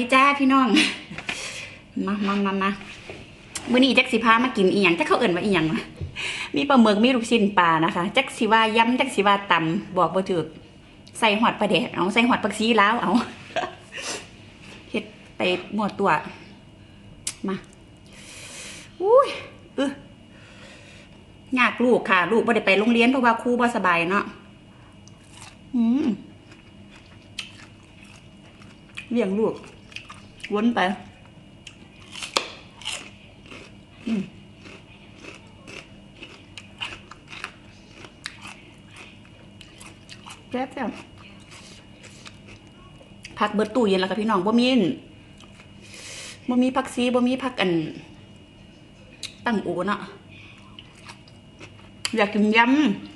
ดีจ้าพี่น้อง มามามามามื้อนี้แจักสิพามากินอีหยังจักเขาเอิ่นว่าอีหยังวะมีปลาหมึกมีลูกชิ้นปลานะคะแจักสิว่าย้ำแจักสิว่าตำบอกบ่ถูกใส่หอดปลาแดกเอาใส่หอดปักซีแลาวเอาเฮ็ดไปหมดตัว มาอุ้ยเออยากลูกค่ะ ลูกบ่ได้ไปโรงเรียนเพราะว่าครูบ่สบายเนาะอืมเลี้ยงลูก วนไปอืมแซ่บแซ่บผักเบิดตู้เย็นแล้วกับพี่น้องบ่มีอั่นบ่มีผักซีบ่มีผักอัน ตั้งโอเนาะอยากกินยำ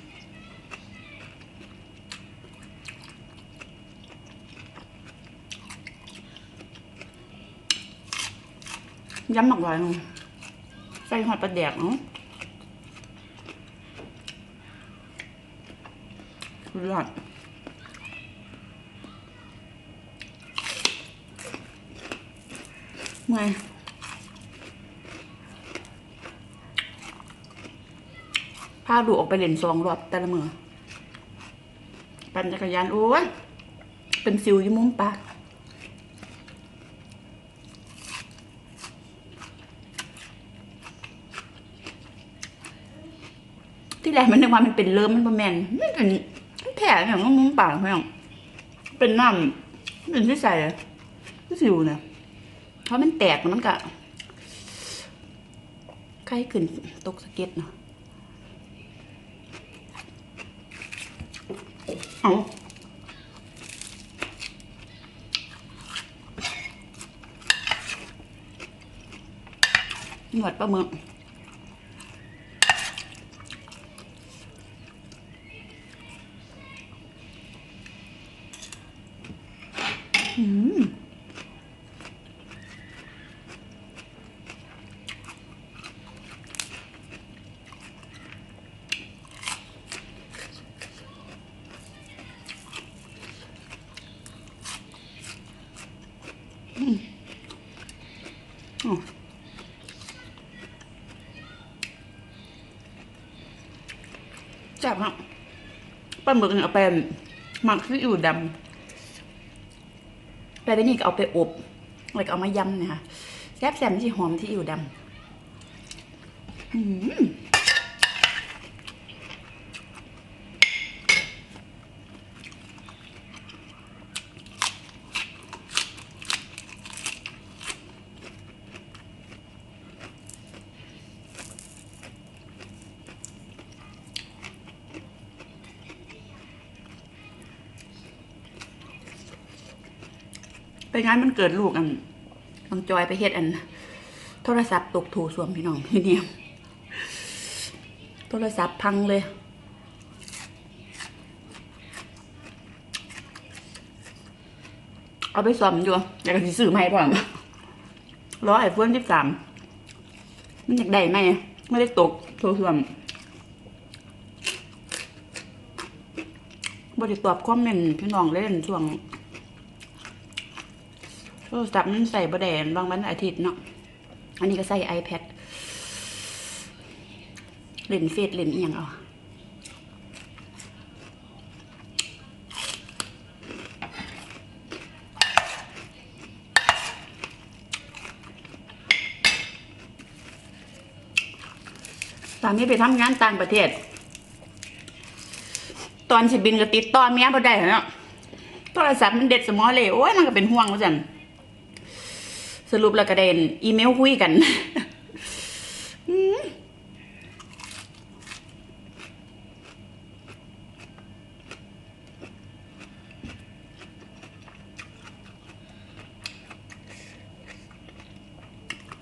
ย้ำหมักหวานใส่หอดปลาแดกเนาะรอดเมื่อยพาดูออกไปเล่นซองรอบแต่ละมือปั่นจักรยาน โอ้ย เป็นซิวยี่มุมปาก ที่แรกมันนึกว่ามันเป็นเริ่มมันบ่แมนมันเป็นมันแผลอย่างมุมปากเขาอย่างเป็นน้ำเป็นที่ใส่ที่สิวเนี่ยเพราะมันแตกมันก็ใกล้ขึ้นตกสะเก็ดเนาะเอาหนวดปลาหมึก อืมอืมอ๋อจั บปลาหมึกเนี่ยเอาไปหมักซีอิ๊วดำไปไปนี่ก็เอาไปอบแล้วก็เอามายำเนี่ยค่ะแซ่บแซ่บที่หอมที่อยู่ดำ ไปงานมันเกิดลูกอันน้องจอยไปเฮ็ดอัน โทรศัพท์ตกถูสวมพี่น้องพี่เนี่ยโทรศัพท์พังเลยเอาไปซ่อมอยู่อยากจะซื้อใหม่พร้อมรอไอโฟนที่สามมันอยากได้ไหมไม่ได้ตกโทรศัพท์บริตอบคอมเมนต์พี่น้องเล่นช่วง รศัพท์มันใส่บะแดนบางวันอาทิตย์เนาะอันนี้ก็ใส่ iPad เล่นเฟซเล่นอีหยังเอาตอนนี้ไปทำงานต่างประเทศ ตอนสิบินก็ติดต่อเมียบ่ได้เนาะโทรศัพท์มันเด็ดสมอเลยโอ้ยมันก็เป็นห่วงว่าจัน รุปแล้วก็เดนอีเมลคุยกันอืม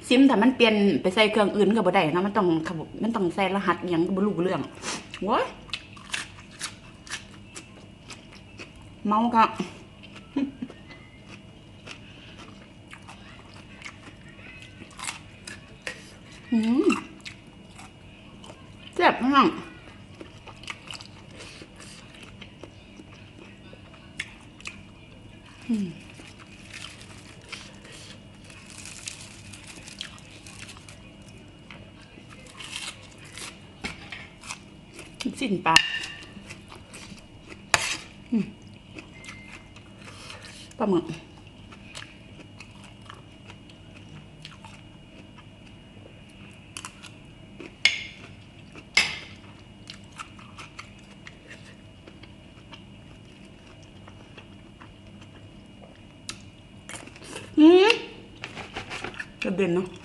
ซิมแต่มันเปลี่ยนไปใส่เครื่องอื่นก็บ่ได้นะมันต้องเขาบอกมันต้องใส่รหัสอิหยังก็บ่รู้เรื่องโว้ยเมาก็ เจ็บมากสิ้นปากปลาหมึก กร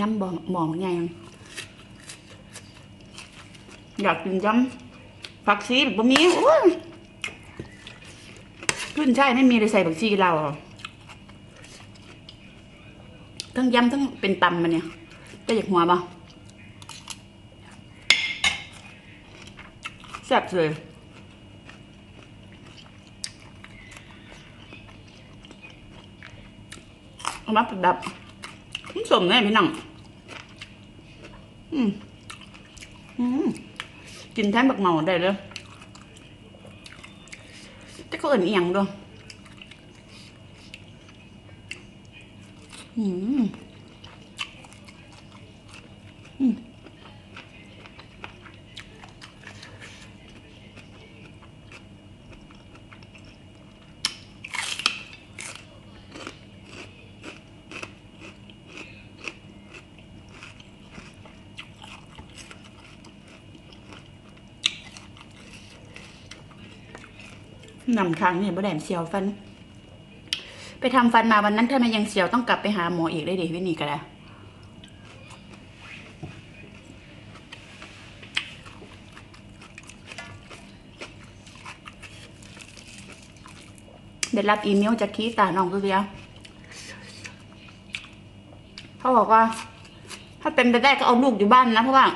ย้ำบ่หมองไงอยากกินย้ำผักชีแบบบะหมี่โอ้ขึ้นใช่ไม่มีเลยใส่ผักชีเราทั้งย้ำทั้งเป็นตำมันเนี่ยจะอยากหัวบ่แซ่บเลยเอามาประดับสมแน่พี่น้อง อืมอืมกินแทนบักเมาได้เลยแต่ก็เอิ่นอีหยังด้วย อืม นำครั้งนี่ยบ่แดมเสียวฟัน ไปทำฟันมาวันนั้นถ้ามันยังเสียวต้องกลับไปหาหมออีกได้ดิวินี่ก็ได้ได้รับอีเมลจากคีตาน้องตัวเดียวเขาบอกว่า ถ้าเป็นไปได้ก็เอาลูกอยู่บ้านนะเพราะว่า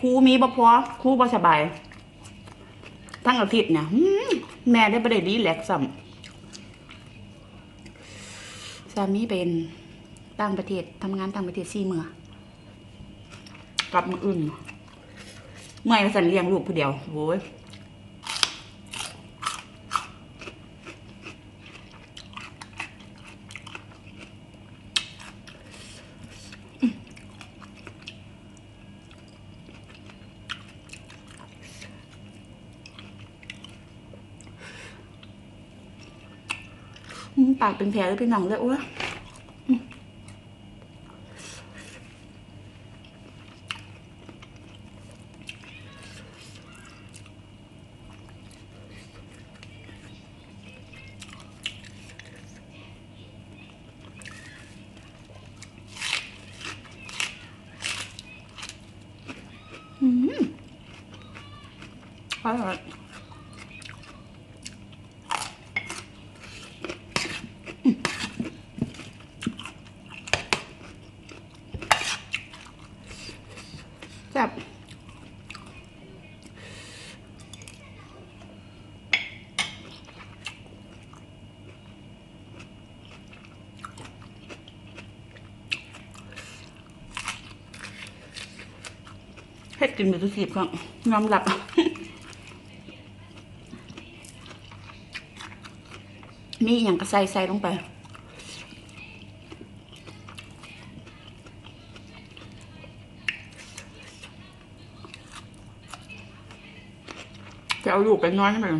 ครูมีบ่พอครูบ่สบาย ทั้งอาทิตย์เนี่ย แม่ได้ประเด็นรีแลกซ์ซ้ำสามีเป็นต่างประเทศทำงานต่างประเทศซี่เมือกลับมาอื่นเมื่อยมาสันเลี้ยงลูกผู้เดียวโว้ย ปากเป็นแผลเลยเป็นหนังเลยโอ้ยอืมอืมอร่อย จับ เฮ็ดกินไปทุกทีครับยอมหลับมีอย่างก็ใส่ใส่ลงไปจะเอาลูกไปนอนให้มัน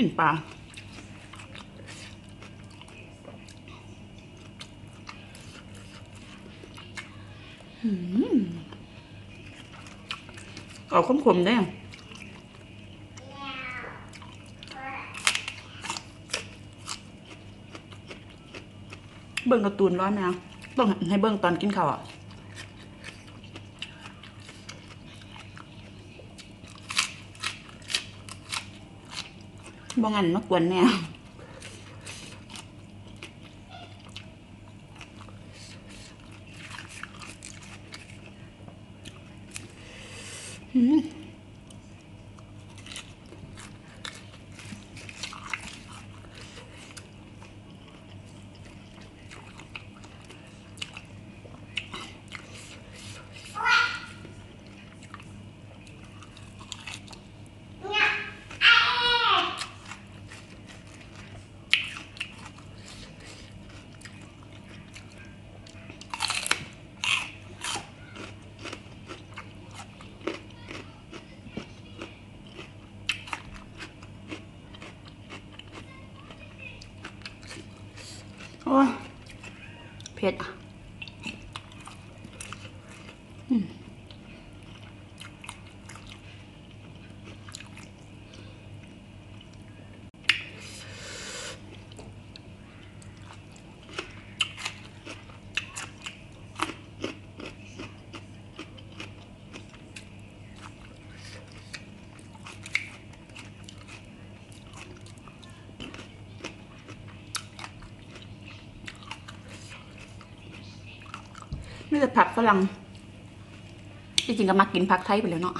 ปิ่นปลาออกขมๆได้เบิ่งกระตูนร้อนไหมะต้องให้เบิ่งตอนกินข้าวอะ บ่งั้นมากวนแม่อืมโอ้ย เผ็ ไม่แต่ผักฝรั่งจริงๆก็มากินผักไทยไปแล้วเนาะ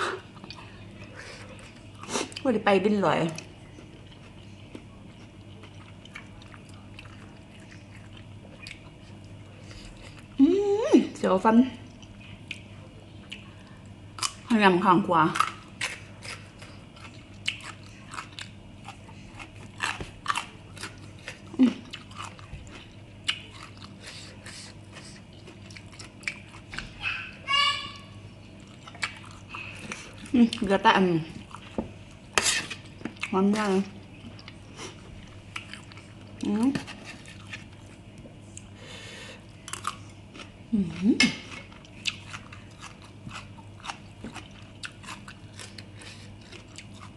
ว่าได้ไปบินลอยอืมเสียวฟันพยายามข้างขวา เหลือแต่อันหอมย่างอืม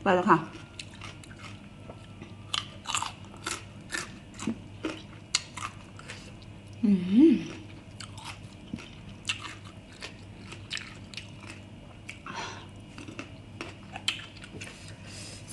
ไปแล้วค่ะ อืมส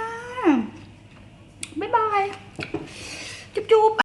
ะ